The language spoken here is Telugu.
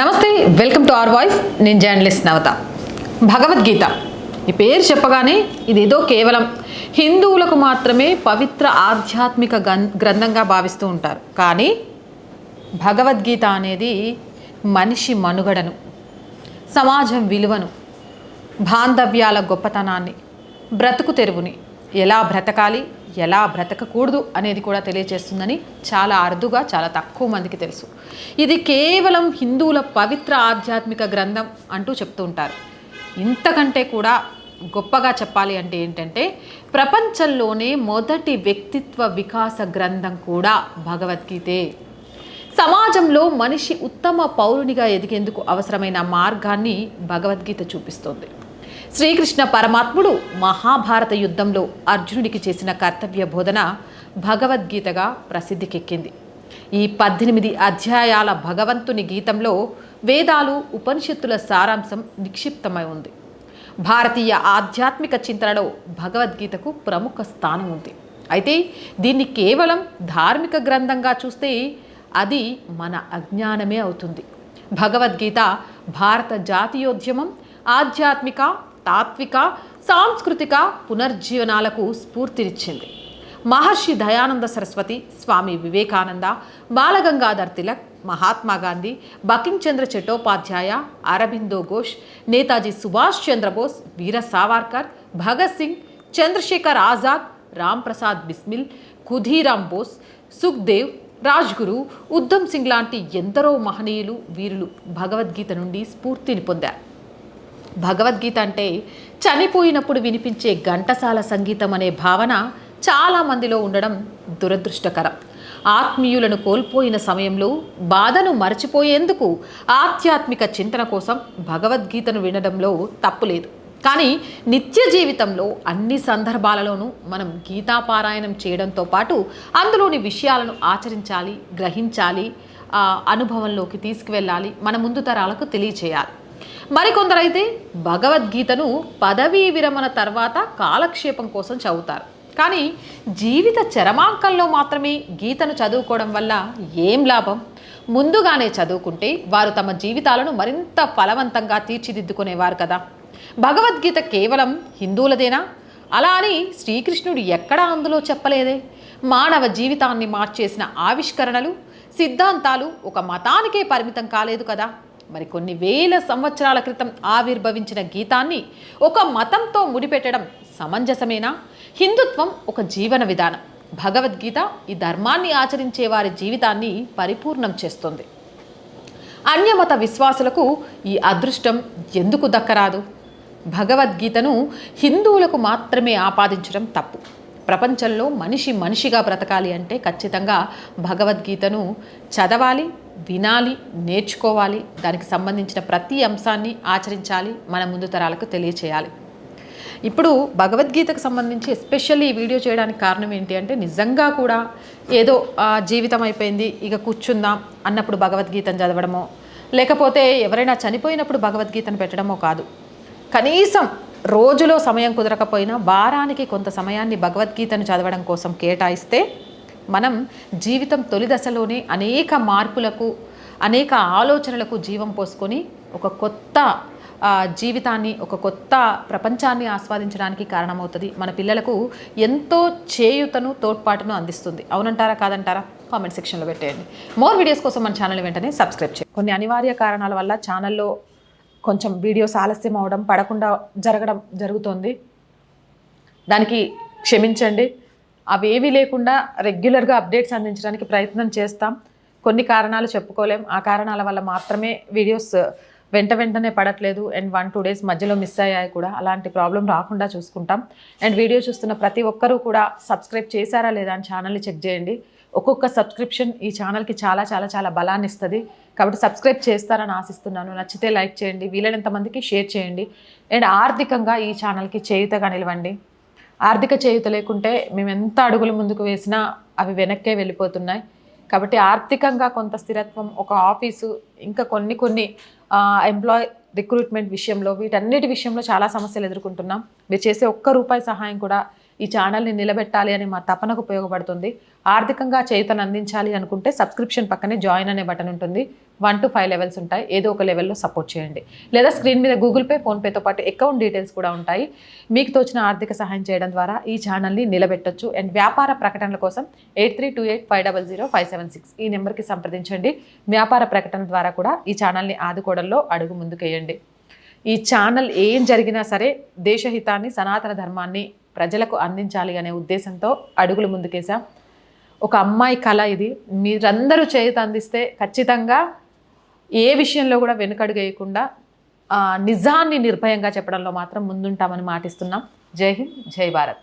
నమస్తే వెల్కమ్ టు ఆర్ వాయిస్. నేను జర్నలిస్ట్ నవత. భగవద్గీత. ఈ పేరు చెప్పగానే ఇదేదో కేవలం హిందువులకు మాత్రమే పవిత్ర ఆధ్యాత్మిక గన్- గ్రంథంగా భావిస్తూ ఉంటారు. కానీ భగవద్గీత అనేది మనిషి మనుగడను సమాజం విలువను బాంధవ్యాల గొప్పతనాన్ని బ్రతుకు తెరువుని ఎలా బ్రతకాలి ఎలా బ్రతకకూడదు అనేది కూడా తెలియజేస్తుందని చాలా అరుదుగా చాలా తక్కువ మందికి తెలుసు. ఇది కేవలం హిందువుల పవిత్ర ఆధ్యాత్మిక గ్రంథం అంటూ చెప్తూ ఉంటారు. ఇంతకంటే కూడా గొప్పగా చెప్పాలి అంటే ఏంటంటే ప్రపంచంలోనే మొదటి వ్యక్తిత్వ వికాస గ్రంథం కూడా భగవద్గీతే. సమాజంలో మనిషి ఉత్తమ పౌరునిగా ఎదిగేందుకు అవసరమైన మార్గాన్ని భగవద్గీత చూపిస్తోంది. శ్రీకృష్ణ పరమాత్ముడు మహాభారత యుద్ధంలో అర్జునుడికి చేసిన కర్తవ్య బోధన భగవద్గీతగా ప్రసిద్ధికెక్కింది. ఈ పద్దెనిమిది అధ్యాయాల భగవంతుని గీతంలో వేదాలు ఉపనిషత్తుల సారాంశం నిక్షిప్తమై ఉంది. భారతీయ ఆధ్యాత్మిక చింతనలో భగవద్గీతకు ప్రముఖ స్థానం ఉంది. అయితే దీన్ని కేవలం ధార్మిక గ్రంథంగా చూస్తే అది మన అజ్ఞానమే అవుతుంది. భగవద్గీత భారత జాతీయోద్యమం ఆధ్యాత్మిక తాత్విక సాంస్కృతిక పునర్జీవనాలకు స్ఫూర్తినిచ్చింది. మహర్షి దయానంద సరస్వతి స్వామి వివేకానంద బాలగంగాధర్ తిలక్ మహాత్మా గాంధీ బకింగ్ చంద్ర చట్టోపాధ్యాయ అరబిందో ఘోష్ నేతాజీ సుభాష్ చంద్రబోస్ వీర సావర్కర్ భగత్ సింగ్ చంద్రశేఖర్ ఆజాద్ రామ్ ప్రసాద్ బిస్మిల్ ఖుదీరామ్ బోస్ సుఖ్దేవ్ రాజ్గురు ఉద్ధమ్ సింగ్ లాంటి ఎందరో మహనీయులు వీరులు భగవద్గీత నుండి స్ఫూర్తిని పొందారు. భగవద్గీత అంటే చనిపోయినప్పుడు వినిపించే ఘంటసాల సంగీతం అనే భావన చాలా మందిలో ఉండడం దురదృష్టకరం. ఆత్మీయులను కోల్పోయిన సమయంలో బాధను మరచిపోయేందుకు ఆధ్యాత్మిక చింతన కోసం భగవద్గీతను వినడంలో తప్పులేదు కానీ నిత్య జీవితంలో అన్ని సందర్భాలలోనూ మనం గీతాపారాయణం చేయడంతో పాటు అందులోని విషయాలను ఆచరించాలి గ్రహించాలి ఆ అనుభవంలోకి తీసుకువెళ్ళాలి మన ముందు తరాలకు తెలియచేయాలి. మరికొందరైతే భగవద్గీతను పదవీ విరమణ తర్వాత కాలక్షేపం కోసం చదువుతారు. కానీ జీవిత చరమాంకంలో మాత్రమే గీతను చదువుకోవడం వల్ల ఏం లాభం? ముందుగానే చదువుకుంటే వారు తమ జీవితాలను మరింత ఫలవంతంగా తీర్చిదిద్దుకునేవారు కదా. భగవద్గీత కేవలం హిందువులదేనా? అలా అని శ్రీకృష్ణుడు ఎక్కడా అందులో చెప్పలేదే? మానవ జీవితాన్ని మార్చేసిన ఆవిష్కరణలు సిద్ధాంతాలు ఒక మతానికే పరిమితం కాలేదు కదా. మరి కొన్ని వేల సంవత్సరాల క్రితం ఆవిర్భవించిన గీతాన్ని ఒక మతంతో ముడిపెట్టడం సమంజసమేనా? హిందుత్వం ఒక జీవన విధానం. భగవద్గీత ఈ ధర్మాన్ని ఆచరించే వారి జీవితాన్ని పరిపూర్ణం చేస్తుంది. అన్యమత విశ్వాసులకు ఈ అదృష్టం ఎందుకు దక్కరాదు? భగవద్గీతను హిందువులకు మాత్రమే ఆపాదించడం తప్పు. ప్రపంచంలో మనిషి మనిషిగా బ్రతకాలి అంటే ఖచ్చితంగా భగవద్గీతను చదవాలి వినాలి నేర్చుకోవాలి. దానికి సంబంధించిన ప్రతి అంశాన్ని ఆచరించాలి. మన ముందు తరాలకు తెలియచేయాలి. ఇప్పుడు భగవద్గీతకు సంబంధించి ఎస్పెషల్లీ ఈ వీడియో చేయడానికి కారణం ఏంటి అంటే నిజంగా కూడా ఏదో జీవితం అయిపోయింది ఇక కూర్చుందాం అన్నప్పుడు భగవద్గీతను చదవడమో లేకపోతే ఎవరైనా చనిపోయినప్పుడు భగవద్గీతను పెట్టడమో కాదు. కనీసం రోజులో సమయం కుదరకపోయినా వారానికి కొంత సమయాన్ని భగవద్గీతను చదవడం కోసం కేటాయిస్తే మనం జీవితం తొలి దశలోనే అనేక మార్పులకు అనేక ఆలోచనలకు జీవం పోసుకొని ఒక కొత్త జీవితాన్ని ఒక కొత్త ప్రపంచాన్ని ఆస్వాదించడానికి కారణమవుతుంది. మన పిల్లలకు ఎంతో చేయుతను తోడ్పాటును అందిస్తుంది. అవునంటారా కాదంటారా? కామెంట్ సెక్షన్లో పెట్టేయండి. మోర్ వీడియోస్ కోసం మన ఛానల్ వెంటనే సబ్స్క్రైబ్ చేయండి. కొన్ని అనివార్య కారణాల వల్ల ఛానల్లో కొంచెం వీడియోస్ ఆలస్యం అవడం పడకుండా జరగడం జరుగుతోంది. దానికి క్షమించండి. అవేవి లేకుండా రెగ్యులర్గా అప్డేట్స్ అందించడానికి ప్రయత్నం చేస్తాం. కొన్ని కారణాలు చెప్పుకోలేం. ఆ కారణాల వల్ల మాత్రమే వీడియోస్ వెంట వెంటనే పడట్లేదు. అండ్ వన్ టూ డేస్ మధ్యలో మిస్ అయ్యాయి కూడా. అలాంటి ప్రాబ్లం రాకుండా చూసుకుంటాం. అండ్ వీడియో చూస్తున్న ప్రతి ఒక్కరూ కూడా సబ్స్క్రైబ్ చేశారా లేదా అని ఛానల్ని చెక్ చేయండి. ఒక్కొక్క సబ్స్క్రిప్షన్ ఈ ఛానల్కి చాలా చాలా చాలా బలాన్ని ఇస్తుంది. కాబట్టి సబ్స్క్రైబ్ చేస్తారని ఆశిస్తున్నాను. నచ్చితే లైక్ చేయండి. వీలైనంత మందికి షేర్ చేయండి. అండ్ ఆర్థికంగా ఈ ఛానల్కి చేయుతగా నిలవండి. ఆర్థిక చేయుత లేకుంటే మేము ఎంత అడుగులు ముందుకు వేసినా అవి వెనక్కే వెళ్ళిపోతున్నాయి. కాబట్టి ఆర్థికంగా కొంత స్థిరత్వం ఒక ఆఫీసు ఇంకా కొన్ని కొన్ని ఎంప్లాయ్ రిక్రూట్మెంట్ విషయంలో వీటన్నిటి విషయంలో చాలా సమస్యలు ఎదుర్కొంటున్నాం. మీరు చేసే ఒక్క రూపాయి సహాయం కూడా ఈ ఛానల్ని నిలబెట్టాలి అని మా తపనకు ఉపయోగపడుతుంది. ఆర్థికంగా చేతను అందించాలి అనుకుంటే సబ్స్క్రిప్షన్ పక్కనే జాయిన్ అనే బటన్ ఉంటుంది. వన్ టు ఫైవ్ లెవెల్స్ ఉంటాయి. ఏదో ఒక లెవెల్లో సపోర్ట్ చేయండి. లేదా స్క్రీన్ మీద గూగుల్ పే ఫోన్పేతో పాటు అకౌంట్ డీటెయిల్స్ కూడా ఉంటాయి. మీకు తోచిన ఆర్థిక సహాయం చేయడం ద్వారా ఈ ఛానల్ని నిలబెట్టొచ్చు. అండ్ వ్యాపార ప్రకటనల కోసం eight three two eight five double zero five seven six ఈ నెంబర్కి సంప్రదించండి. వ్యాపార ప్రకటన ద్వారా కూడా ఈ ఛానల్ని ఆదుకోవడంలో అడుగు ముందుకేయండి. ఈ ఛానల్ ఏం జరిగినా సరే దేశహితాన్ని సనాతన ధర్మాన్ని ప్రజలకు అందించాలి అనే ఉద్దేశంతో అడుగులు ముందుకేసాం ఒక అమ్మాయి కళ ఇది. మీరందరూ చేతి అందిస్తే ఖచ్చితంగా ఏ విషయంలో కూడా వెనుకడుగేయకుండా నిజాన్ని నిర్భయంగా చెప్పడంలో మాత్రం ముందుంటామని మాటిస్తున్నాం. జై హింద్ జై భారత్.